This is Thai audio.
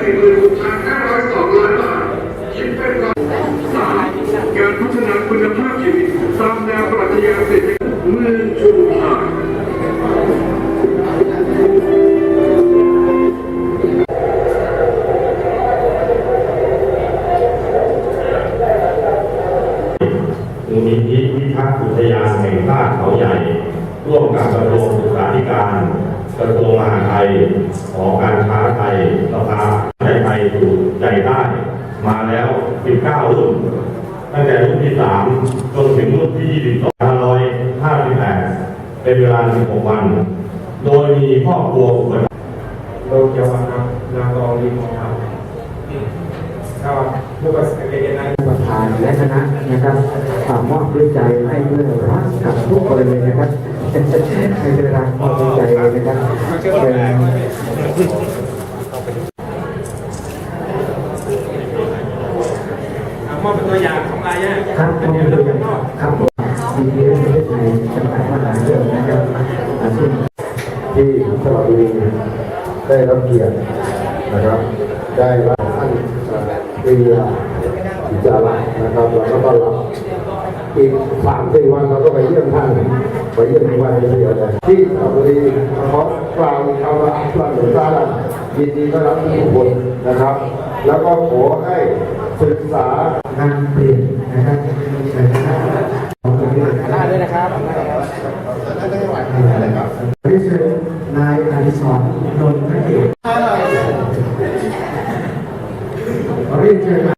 สี่หมนหกพันห้าร้อยสองล้บาทคิดเป็นร้อยสามการพัฒนาคุณภาพชีวิตตามแนวปรัชญาเศรษฐกิจมือชุมพรมูลนิธิพิทักกุทยาแห่งชาเขาใหญ่ ร่วมกับบรมศึกษาธิการ กระทรวงมหาดไทยหอการค้าไทยสภาไทยไทยสู่ใจได้มาแล้ว 19 รุ่น ตั้งแต่รุ่นที่ 3 จนถึงรุ่นที่ 22 558 เป็นเวลา 16 วัน โดยมีครอบครัวอุปถัมภ์โลกยาวนานาโกรีของเราก็ผู้ประสบเหตุนั้นประธานและคณะนะครับฝากมอบด้วยใจให้เพื่อรักกับทุกคนเลยนะครับให้เวลามอบด้วยใจเลยนะครับเป็น มอบเป็นตัวอย่างของรายแยกครับผมเดียวเป็เรานข้างนอกครับดีที่ประเทศไทยจำกัดมหาชนนะครับซึ่งที่สระบุรีได้รับเกียรตินะครับ ได้รับท่านปริยาอิจาระนะครับแล้วก็ต้อนรับอีกสามสี่วันเราก็ไปเยี่ยมท่านไปเยี่ยมวันเดียวเลยที่สระบุรีขอกล่าวคำว่าอัลลอฮฺตาลายินดีต้อนรับทุกคนนะครับ แล้วก็ขอให้ศึกษานำเปลี่ยนนะครับในคณะของคณะด้วยนะครับนี่คือนายอาริศรนโดนทเอกเรียนเชิญมา